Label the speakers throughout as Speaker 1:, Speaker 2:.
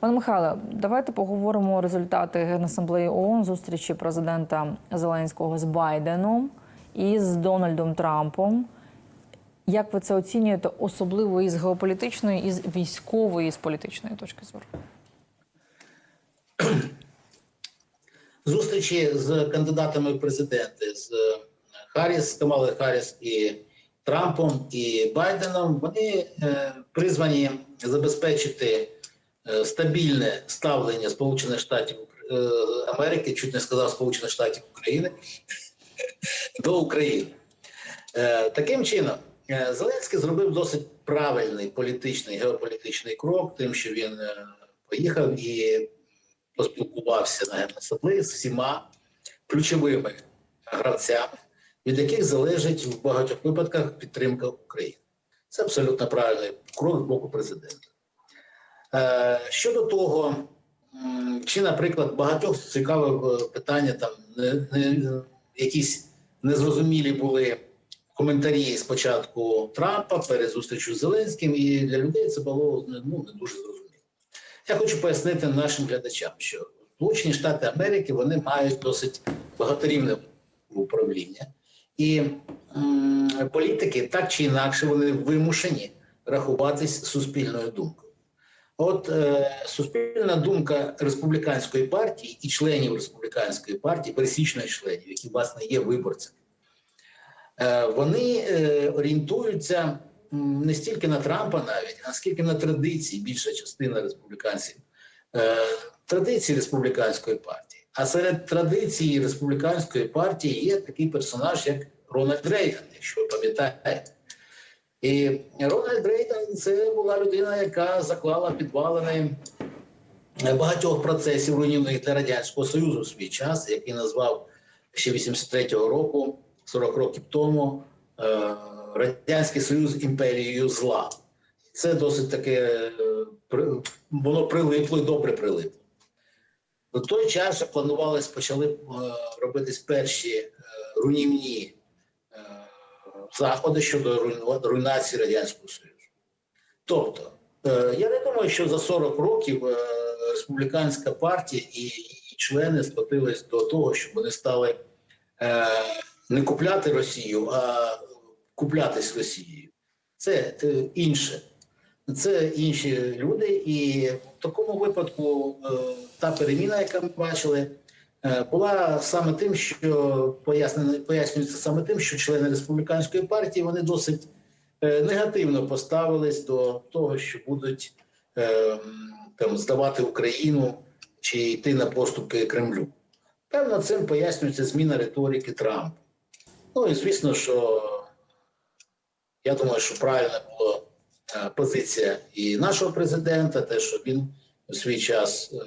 Speaker 1: Пане Михайле, давайте поговоримо результати Генасамблеї ООН зустрічі президента Зеленського з Байденом і з Дональдом Трампом. Як ви це оцінюєте, особливо із геополітичної, і з військової, з політичної точки зору?
Speaker 2: Зустрічі з кандидатами в президенти з Харріс, Камали Харріс і Трампом і Байденом вони е, призвані забезпечити е, стабільне ставлення Сполучених Штатів е, Америки, чуть не сказав Сполучених Штатів України до України. Е, таким чином, е, Зеленський зробив досить правильний політичний геополітичний крок, тим, що він е, поїхав і поспілкувався на генасамблеї з всіма ключовими гравцями, від яких залежить в багатьох випадках підтримка України. Це абсолютно правильний крок з боку президента. Е, щодо того, чи, наприклад, багатьох цікаве е, питання, там не, не, якісь незрозумілі були коментарі спочатку Трампа перед зустрічю з Зеленським, і для людей це було ну, не дуже зрозуміло. Я хочу пояснити нашим глядачам, що Сполучені Штати Америки вони мають досить багаторівне управління, і м, політики так чи інакше вони вимушені рахуватись суспільною думкою. От е, суспільна думка республіканської партії і членів республіканської партії, пересічних членів, які власне є виборцями, е, вони е, орієнтуються не стільки на Трампа навіть, а скільки на традиції, більша частина республіканців, е, традиції республіканської партії. А серед традицій республіканської партії є такий персонаж, як Рональд Рейган, якщо ви пам'ятаєте. І Рональд Рейган це була людина, яка заклала підвалини багатьох процесів руйнівних для радянського союзу в свій час, який назвав ще 83-го року, 40 років тому, е, радянський союз імперією зла. Це досить таке е, воно прилипло і добре прилипло. До той час вже планувалось, почали е, робитись перші руйнівні заходи щодо руйнації радянського союзу. Тобто, е, я не думаю, що за 40 років е, республіканська партія і її члени сплотились до того, щоб вони стали е, не купляти Росію, а куплятись Росією. Це інше. Це інші люди, і в такому випадку та переміна, яка ми бачили, була саме тим, що пояснюється саме тим, що члени республіканської партії вони досить е, негативно поставились до того, що будуть е, там здавати Україну чи йти на поступки Кремлю. Певно, цим пояснюється зміна риторики Трампа. Ну і звісно, що я думаю, що правильна була е, позиція і нашого президента, те, що він у свій час е,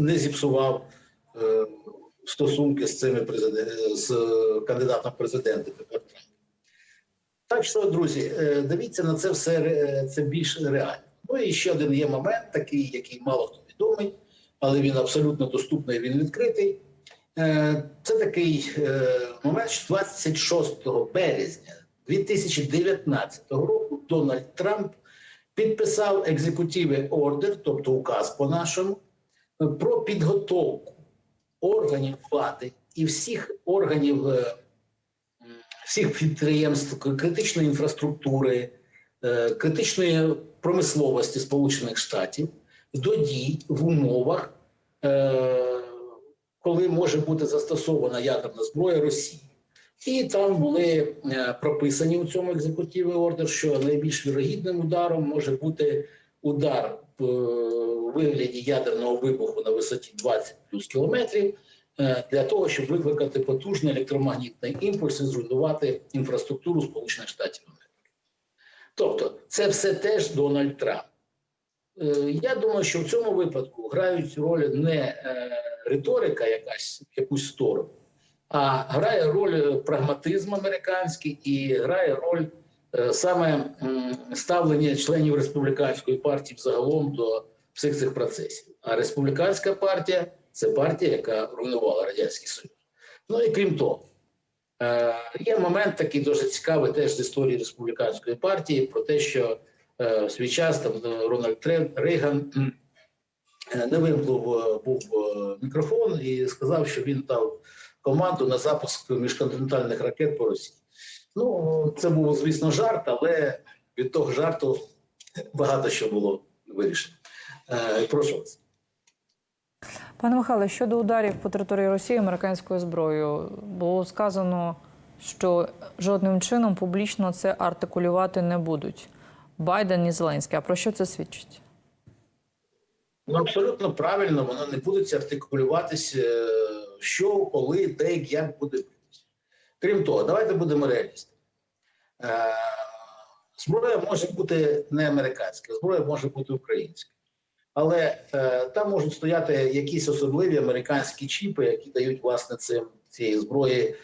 Speaker 2: не- зіпсував е, стосунки з цими з кандидатом Трампом. Так що, друзі, е, дивіться на це все це більш реально. Ну і ще один є момент, такий, який мало хто відомий, але він абсолютно доступний, він відкритий. Е, Це такий е, момент, що 26 березня 2019 року Дональд Трамп підписав екзекутивний ордер, тобто указ по-нашому, е, про підготовку органів влади і всіх органів, е, всіх підприємств критичної інфраструктури, е, критичної промисловості Сполучених Штатів до дій в умовах, е, коли може бути застосована ядерна зброя Росії. І там були прописані у цьому екзекутивний ордер, що найбільш вірогідним ударом може бути удар вигляді ядерного вибуху на висоті 20 плюс кілометрів е, для того, щоб викликати потужний електромагнітний імпульс і зруйнувати інфраструктуру Сполучених Штатів Америки. Тобто, це все теж Дональд Трамп. Е, Я думаю, що в цьому випадку грають роль не е, риторика, якась якусь сторону, а грає роль прагматизм американський і грає роль е, саме ставлення членів республіканської партії взагалом до всіх цих процесів. А республіканська партія це партія, яка руйнувала радянський союз. Ну і крім того, е, є момент такий дуже цікавий теж з історії республіканської партії про те, що е, в свій час там Рональд Рейган е, не вимкнув е, був е, мікрофон і сказав, що він дав команду на запуск міжконтинентальних ракет по Росії. Ну, це був, звісно, жарт, але від того жарту багато що було вирішено. Е, Прошу вас.
Speaker 1: Пане Михайле, щодо ударів по території Росії американською зброєю, було сказано, що жодним чином публічно це артикулювати не будуть. Байден і Зеленський. А про що це свідчить?
Speaker 2: Ну, абсолютно правильно, воно не буде артикулюватись, е, що, коли, де, як буде. Крім того, давайте будемо реалістами. Е, Зброя може бути не американська, зброя може бути українська. Але е, там можуть стояти якісь особливі американські чіпи, які дають власне цим цієї зброї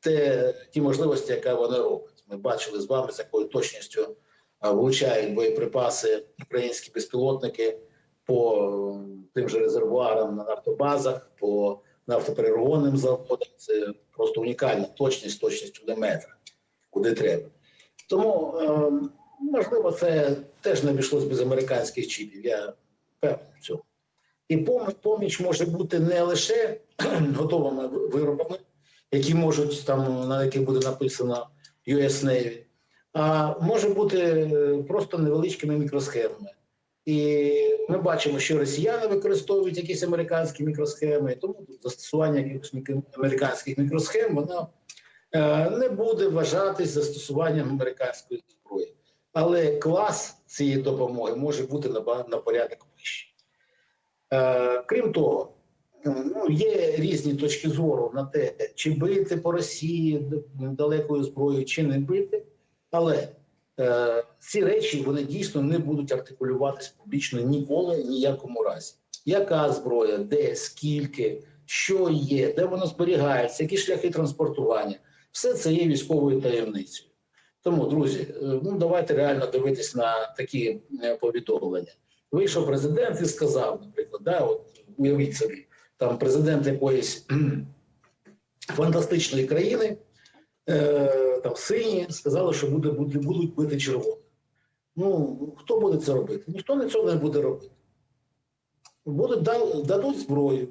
Speaker 2: те, ті можливості, які вони роблять. Ми бачили з вами, з якою точністю е, влучають боєприпаси українські безпілотники по тим же резервуарам на нафтобазах, по нафтопереробним заводам. Це просто унікальна точність, точністю до метра, куди треба. Тому, е, можливо, це теж не обійшлось без американських чіпів. Я певний в цьому. І поміч може бути не лише готовими виробами, які можуть там, на яких буде написано US Navy, а може бути е, просто невеличкими мікросхемами. І ми бачимо, що росіяни використовують якісь американські мікросхеми, тому застосування якихось американських мікросхем воно е, не буде вважатись застосуванням американської зброї. Але клас цієї допомоги може бути на, порядок вищий. Е, крім того, ну, є різні точки зору на те, чи бити по Росії далекою зброєю, чи не бити. Але ці речі вони дійсно не будуть артикулюватись публічно ніколи, ніякому разі. Яка зброя, де, скільки, що є, де воно зберігається, які шляхи транспортування, все це є військовою таємницею. Тому, друзі, е, ну давайте реально дивитись на такі е, повідомлення. Вийшов президент і сказав, наприклад, да, от уявіть собі, там президент якоїсь фантастичної країни, е, там сині, сказали, що буде, будуть бити червоних. Ну, хто буде це робити? Ніхто не цього не буде робити. Будуть дадуть зброю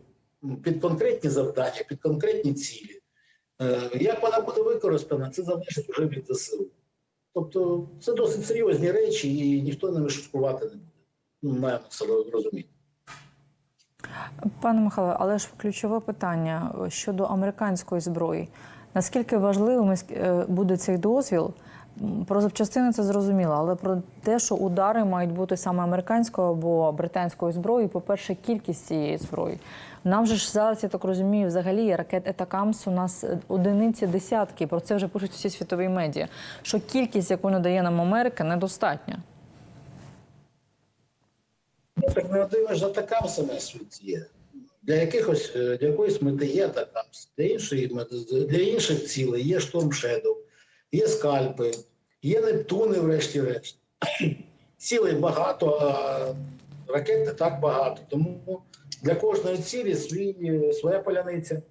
Speaker 2: під конкретні завдання, під конкретні цілі. Е, Як вона буде використана, це залежить вже від ЗСУ. Тобто це досить серйозні речі, і ніхто ними шуткувати не буде. Ну, маємо це розуміти.
Speaker 1: Пане Михайло, але ж ключове питання е, щодо американської зброї. Наскільки важливим е, буде цей дозвіл? Про запчастини це зрозуміло, але про те, що удари мають бути саме американською або британською зброєю, по-перше, кількість цієї зброї. Нам же ж зараз, я так розумію, взагалі ракет Етакамс у нас е, одиниці десятки. Про це вже пишуть всі світові медіа. Що кількість, яку надає нам Америка, недостатня.
Speaker 2: Так не один ж атакам саме світ є. Для якихось е, для якоїсь мети є атакам, для іншої для інших цілей є Shadow, є скальпи, є Нептуни, врешті-решт. Цілей багато, а ракет не так багато. Тому для кожної цілі свій, своя поляниця.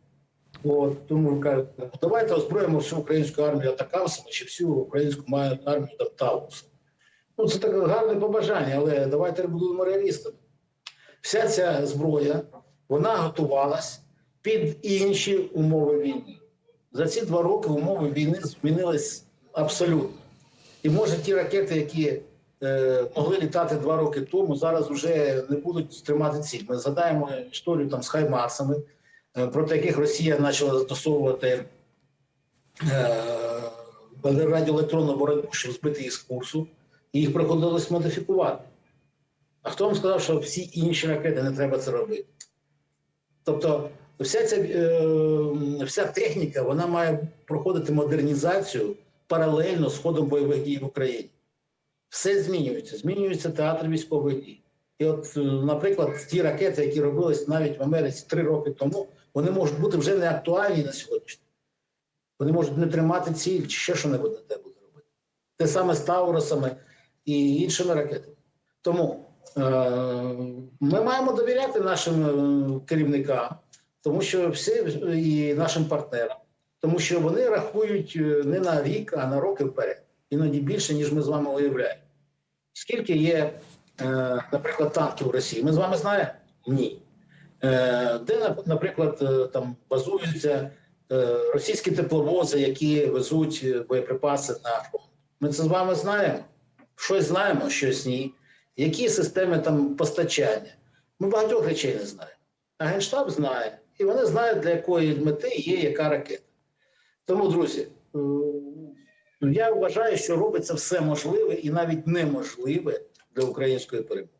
Speaker 2: От, тому кажуть, давайте озброїмо всю українську армію атакамсами чи всю українську армію там таусами. Ну, це таке гарне побажання, але давайте будемо реалістами. Вся ця зброя вона готувалась під інші умови війни. За ці два роки умови війни змінились абсолютно. І може ті ракети, які е, могли літати два роки тому, зараз вже не будуть тримати ціль. Ми згадаємо історію там з Хаймарсами, е, проти яких Росія почала застосовувати е, радіоелектронну боротьбу, щоб збити їх з курсу, і їх приходилось модифікувати. А хто вам сказав, що всі інші ракети не треба це робити? Тобто, вся ця е, вся техніка вона має проходити модернізацію паралельно з ходом бойових дій в Україні. Все змінюється, змінюється театр військових дій. І от, е, наприклад, ті ракети, які робились навіть в Америці три роки тому, вони можуть бути вже не актуальні на сьогоднішній. Вони можуть не тримати ціль, чи ще що небудь не те буде робити. Те саме з Тауросами і іншими ракетами. Тому ми маємо довіряти нашим е, керівникам, тому що всі і нашим партнерам, тому що вони рахують е, не на рік, а на роки вперед. Іноді більше, ніж ми з вами уявляємо. Скільки є, е, наприклад, танків у Росії? Ми з вами знаємо. Ні. Е, Де, наприклад, е, там базуються е, російські тепловози, які везуть е, боєприпаси на фронт. Ми це з вами знаємо. Щось знаємо, щось ні. Які системи там постачання? Ми багатьох речей не знаємо. А Генштаб знає, і вони знають, для якої мети є яка ракета. Тому, друзі, я вважаю, що робиться все можливе і навіть неможливе для української перемоги.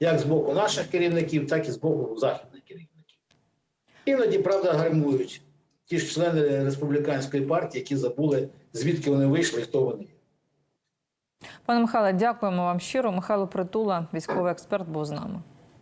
Speaker 2: Як з боку наших керівників, так і з боку західних керівників. Іноді, правда, гальмують ті ж члени республіканської партії, які забули, звідки вони вийшли і хто вони є.
Speaker 1: Пане Михайле, дякуємо вам щиро. Михайло Притула, військовий експерт, був з нами.